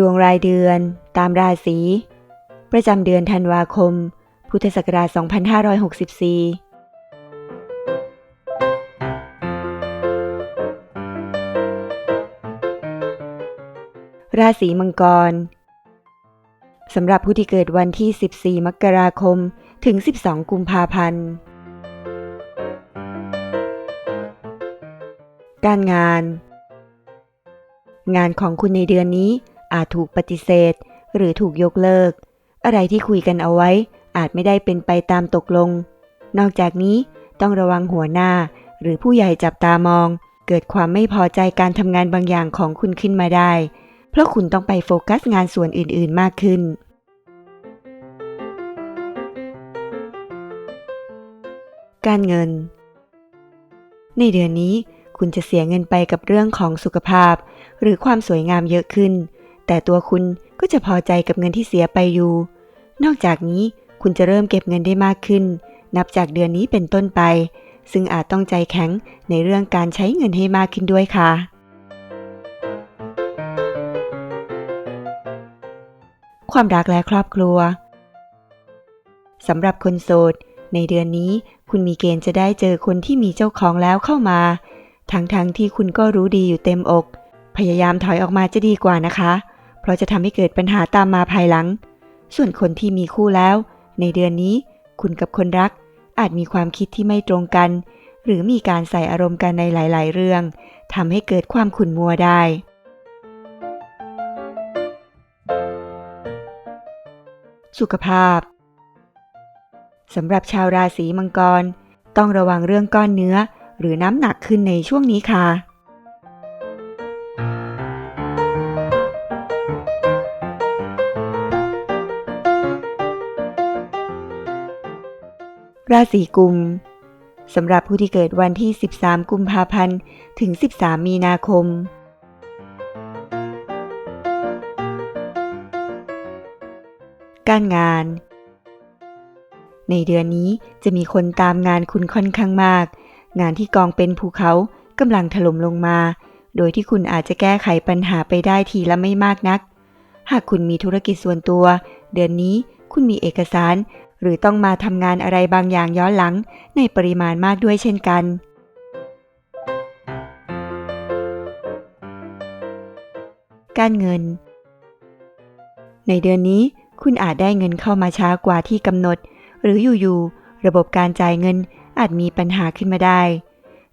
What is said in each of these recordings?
ดวงรายเดือน ตามราศี ประจำเดือนธันวาคม พุทธศักราช 2564ราศีมังกร สำหรับผู้ที่เกิดวันที่ 14 มกราคม ถึง 12 กุมภาพันธ์ การงาน งานของคุณในเดือนนี้ อาจถูกปฏิเสธ หรือถูกยกเลิก อะไรที่คุยกันเอาไว้อาจไม่ได้เป็นไปตามตกลง นอกจากนี้ต้องระวังหัวหน้า หรือผู้ใหญ่จับตามอง เกิดความไม่พอใจการทำงานบางอย่างของคุณขึ้นมาได้ เพราะคุณต้องไปโฟกัสงานส่วนอื่น ๆ มากขึ้น การเงิน ในเดือนนี้คุณจะเสียเงินไปกับเรื่องของสุขภาพ หรือความสวยงามเยอะขึ้น แต่ตัวคุณก็จะพอใจกับเงินที่เสียไปอยู่ นอกจากนี้คุณจะเริ่มเก็บเงินได้มากขึ้น นับจากเดือนนี้เป็นต้นไป ซึ่งอาจต้องใจแข็งในเรื่องการใช้เงินให้มากขึ้นด้วยค่ะ ความรักและครอบครัวสำหรับคนโสด ในเดือนนี้คุณมีเกณฑ์จะได้เจอคนที่มีเจ้าของแล้วเข้ามา ทั้งๆทที่คุณก็รู้ดีอยู่เต็มอก พยายามถอยออกมาจะดีกว่านะคะ เพราะจะทำให้เกิดปัญหาตามมาภายหลัง ส่วนคนที่มีคู่แล้ว ในเดือนนี้ คุณกับคนรัก อาจมีความคิดที่ไม่ตรงกัน หรือมีการใส่อารมณ์กันในหลาย ๆ เรื่องทำให้เกิดความขุ่นมัวได้ สุขภาพสำหรับชาวราศีมังกร ต้องระวังเรื่องก้อนเนื้อ หรือน้ำหนักขึ้นในช่วงนี้ค่ะ ราศีกุมสำหรับผู้ที่เกิดวันที่ 13 กุมภาพันธ์ ถึง 13 มีนาคม การงาน ในเดือนนี้จะมีคนตามงานคุณค่อนข้างมาก งานที่กองเป็นภูเขากำลังถล่มลงมา โดยที่คุณอาจจะแก้ไขปัญหาไปได้ทีละไม่มากนัก หากคุณมีธุรกิจส่วนตัว เดือนนี้คุณมีเอกสาร หรือต้องมาทำงานอะไรบางอย่างย้อนหลังในปริมาณมากด้วยเช่นกัน การเงิน ในเดือนนี้คุณอาจได้เงินเข้ามาช้ากว่าที่กำหนด หรืออยู่ๆระบบการจ่ายเงินอาจมีปัญหาขึ้นมาได้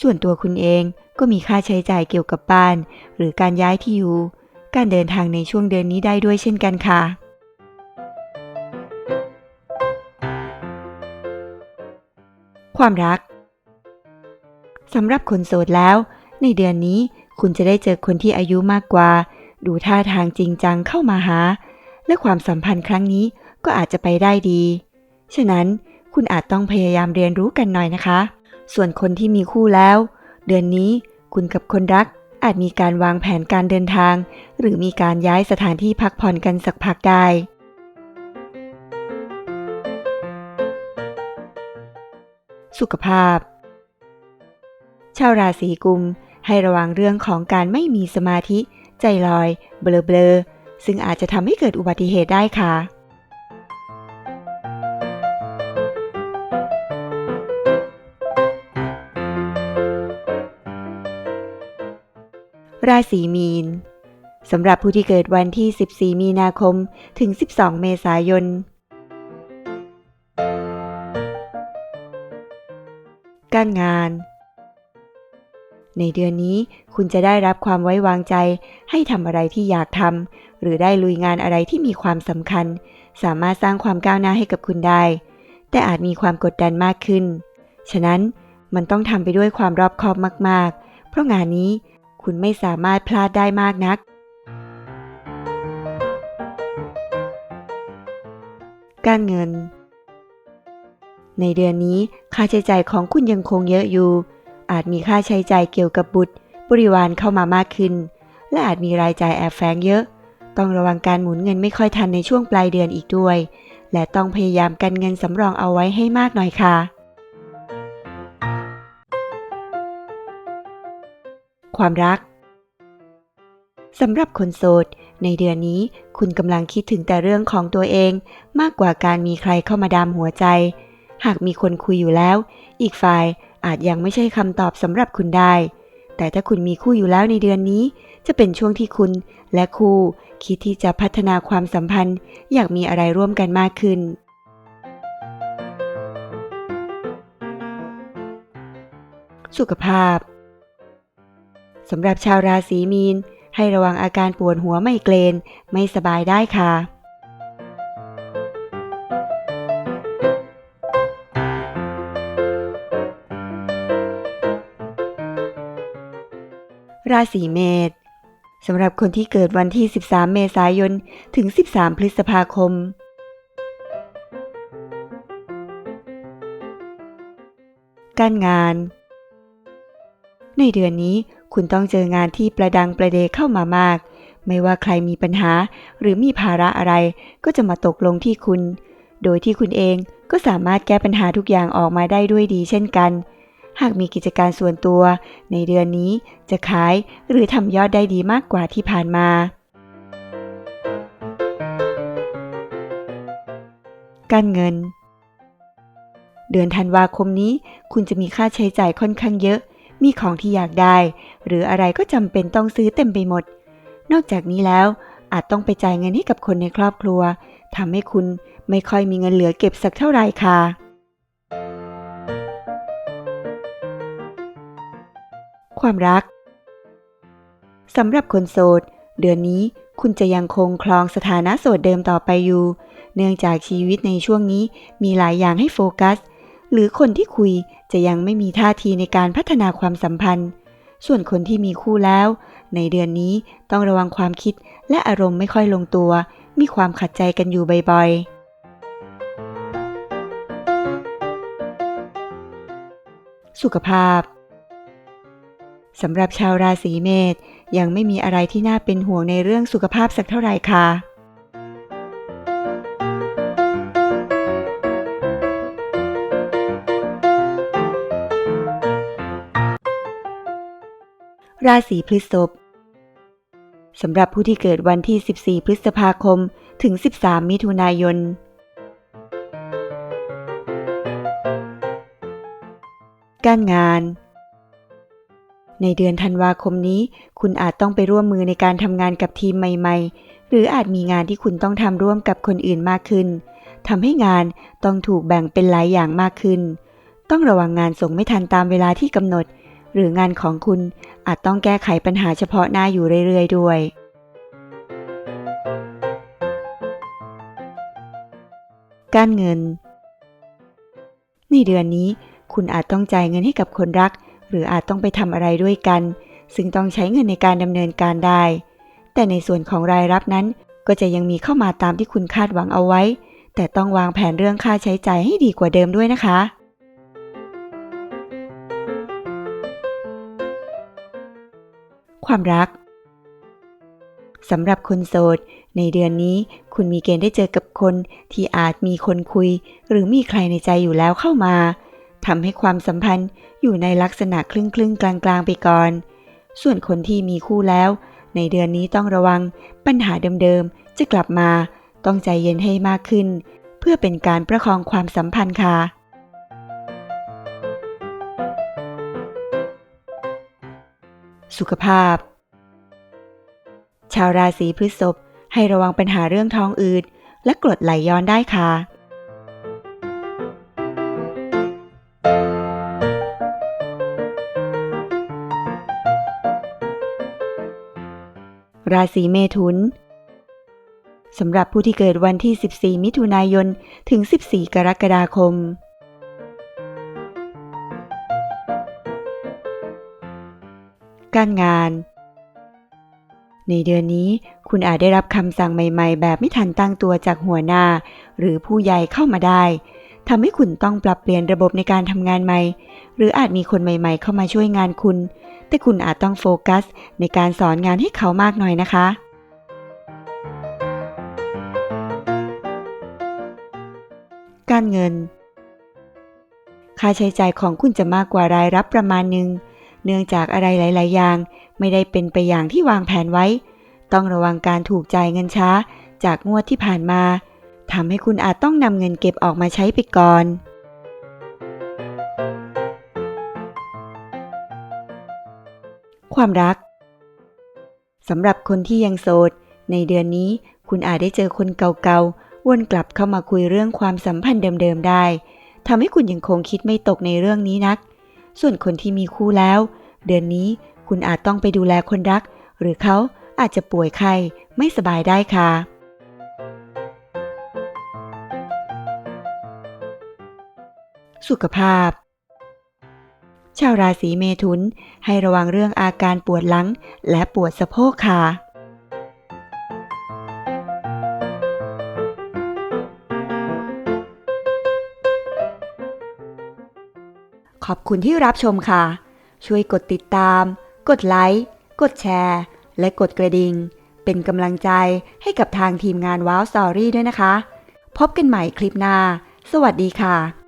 ส่วนตัวคุณเองก็มีค่าใช้จ่ายเกี่ยวกับบ้าน หรือการย้ายที่อยู่ การเดินทางในช่วงเดือนนี้ได้ด้วยเช่นกันค่ะ ความรักสำหรับคนโสดแล้ว ในเดือนนี้คุณจะได้เจอคนที่อายุมากกว่า ดูท่าทางจริงจังเข้ามาหา และความสัมพันธ์ครั้งนี้ก็อาจจะไปได้ดี ฉะนั้นคุณอาจต้องพยายามเรียนรู้กันหน่อยนะคะ ส่วนคนที่มีคู่แล้ว เดือนนี้คุณกับคนรักอาจมีการวางแผนการเดินทาง หรือมีการย้ายสถานที่พักผ่อนกันสักพักได้ สุขภาพ ชาวราศีกุม ให้ระวังเรื่องของการไม่มีสมาธิ ใจลอย เบลอๆซึ่งอาจจะทำให้เกิดอุบัติเหตุได้ค่ะ ราศีมีนสำหรับผู้ที่เกิดวันที่ 14 มีนาคม ถึง 12 เมษายน การงาน ในเดือนนี้คุณจะได้รับความไว้วางใจ ให้ทำอะไรที่อยากทำหรือได้ลุยงานอะไรที่มีความสำคัญ สามารถสร้างความก้าวหน้าให้กับคุณได้ แต่อาจมีความกดดันมากขึ้น ฉะนั้นมันต้องทำไปด้วยความรอบคอบมาก ๆ เพราะงานนี้คุณไม่สามารถพลาดได้มากนัก การเงิน ในเดือนนี้ค่าใช้จ่ายของคุณยังคงเยอะอยู่ อาจมีค่าใช้จ่ายเกี่ยวกับบุตร บริวารเข้ามามากขึ้น และอาจมีรายจ่ายแอบแฝงเยอะ ต้องระวังการหมุนเงินไม่ค่อยทันในช่วงปลายเดือนอีกด้วย และต้องพยายามกันเงินสำรองเอาไว้ให้มากหน่อยค่ะ ความรักสำหรับคนโสด ในเดือนนี้คุณกำลังคิดถึงแต่เรื่องของตัวเอง มากกว่าการมีใครเข้ามาดามหัวใจ หากมีคนคุยอยู่แล้ว อีกฝ่ายอาจยังไม่ใช่คำตอบสำหรับคุณได้ แต่ถ้าคุณมีคู่อยู่แล้วในเดือนนี้ จะเป็นช่วงที่คุณและคู่คิดที่จะพัฒนาความสัมพันธ์ อยากมีอะไรร่วมกันมากขึ้น สุขภาพสำหรับชาวราศีมีน ให้ระวังอาการปวดหัวไมเกรนไม่สบายได้ค่ะ ราศีเมษสำหรับคนที่เกิดวันที่ 13 เมษายน ถึง 13 พฤษภาคม การงาน ในเดือนนี้คุณต้องเจองานที่ประดังประเดเข้ามามาก ไม่ว่าใครมีปัญหาหรือมีภาระอะไรก็จะมาตกลงที่คุณ โดยที่คุณเองก็สามารถแก้ปัญหาทุกอย่างออกมาได้ด้วยดีเช่นกัน หากมีกิจการส่วนตัว ในเดือนนี้จะขายหรือทำยอดได้ดีมากกว่าที่ผ่านมา การเงิน เดือนธันวาคมนี้ คุณจะมีค่าใช้จ่ายค่อนข้างเยอะ มีของที่อยากได้ หรืออะไรก็จำเป็นต้องซื้อเต็มไปหมด นอกจากนี้แล้วอาจต้องไปจ่ายเงินให้กับคนในครอบครัวทำให้คุณไม่ค่อยมีเงินเหลือเก็บสักเท่าไหร่ค่ะ ความรักสำหรับคนโสด เดือนนี้คุณจะยังคงคลองสถานะโสดเดิมต่อไปอยู่ เนื่องจากชีวิตในช่วงนี้มีหลายอย่างให้โฟกัส หรือคนที่คุยจะยังไม่มีท่าทีในการพัฒนาความสัมพันธ์ ส่วนคนที่มีคู่แล้ว ในเดือนนี้ต้องระวังความคิดและอารมณ์ไม่ค่อยลงตัว มีความขัดใจกันอยู่บ่อยๆสุขภาพ สำหรับชาวราศีเมษยังไม่มีอะไรที่น่าเป็นห่วงในเรื่องสุขภาพสักเท่าไหร่ค่ะราศีพฤษภสำหรับผู้ที่เกิดวันที่ 14 พฤษภาคม ถึง 13 มิถุนายน การงาน ในเดือนธันวาคมนี้ คุณอาจต้องไปร่วมมือในการทำงานกับทีมใหม่ ๆ หรืออาจมีงานที่คุณต้องทำร่วมกับคนอื่นมากขึ้นทำให้งานต้องถูกแบ่งเป็นหลายอย่างมากขึ้น ต้องระวังงานส่งไม่ทันตามเวลาที่กำหนด หรืองานของคุณอาจต้องแก้ไขปัญหาเฉพาะหน้าอยู่เรื่อยๆ ด้วย การเงิน ในเดือนนี้ คุณอาจต้องจ่ายเงินให้กับคนรัก หรืออาจต้องไปทำอะไรด้วยกัน ซึ่งต้องใช้เงินในการดำเนินการได้ แต่ในส่วนของรายรับนั้น ก็จะยังมีเข้ามาตามที่คุณคาดหวังเอาไว้ แต่ต้องวางแผนเรื่องค่าใช้จ่ายให้ดีกว่าเดิมด้วยนะคะ ความรักสำหรับคนโสด ในเดือนนี้คุณมีเกณฑ์ได้เจอกับคนที่อาจมีคนคุย หรือมีใครในใจอยู่แล้วเข้ามา ทำให้ความสัมพันธ์อยู่ในลักษณะครึ่งครึ่งกลางกลางๆไปก่อน ส่วนคนที่มีคู่แล้ว ในเดือนนี้ต้องระวังปัญหาเดิมๆ จะกลับมาต้องใจเย็นให้มากขึ้น เพื่อเป็นการประคองความสัมพันธ์ค่ะ สุขภาพ ชาวราศีพฤษภให้ระวังปัญหาเรื่องท้องอืดและกรดไหลย้อนได้ค่ะ ราศีเมถุนสำหรับผู้ที่เกิดวันที่ 14 มิถุนายน ถึง 14 กรกฎาคม การงาน ในเดือนนี้คุณอาจได้รับคำสั่งใหม่ ๆ แบบไม่ทันตั้งตัวจากหัวหน้า หรือผู้ใหญ่เข้ามาได้ ทำให้คุณต้องปรับเปลี่ยนระบบในการทำงานใหม่ หรืออาจมีคนใหม่ ๆ เข้ามาช่วยงานคุณ แต่คุณอาจต้องโฟกัส ในการสอนงานให้เขามากหน่อยนะคะ การเงิน ค่าใช้จ่ายของคุณจะมากกว่ารายรับประมาณหนึ่ง เนื่องจากอะไรหลาย ๆ อย่าง ไม่ได้เป็นไปอย่างที่วางแผนไว้ ต้องระวังการถูกจ่ายเงินช้า จากงวดที่ผ่านมา ทำให้คุณอาจต้องนำเงินเก็บออกมาใช้ไปก่อน ความรักสำหรับคนที่ยังโสด ในเดือนนี้คุณอาจได้เจอคนเก่าๆ วนกลับเข้ามาคุยเรื่องความสัมพันธ์เดิมๆได้ทำให้คุณยังคงคิดไม่ตกในเรื่องนี้นัก ส่วนคนที่มีคู่แล้ว เดือนนี้คุณอาจต้องไปดูแลคนรัก หรือเขาอาจจะป่วยไข้ไม่สบายได้ค่ะ สุขภาพ ชาวราศีเมถุนให้ระวังเรื่องอาการปวดหลัง และปวดสะโพกค่ะขอบคุณที่รับชมค่ะ ช่วยกดติดตาม กดไลค์ กดแชร์ และกดกระดิ่ง เป็นกำลังใจให้กับทางทีมงานว้าวสตอรี่ด้วยนะคะ พบกันใหม่คลิปหน้า สวัสดีค่ะ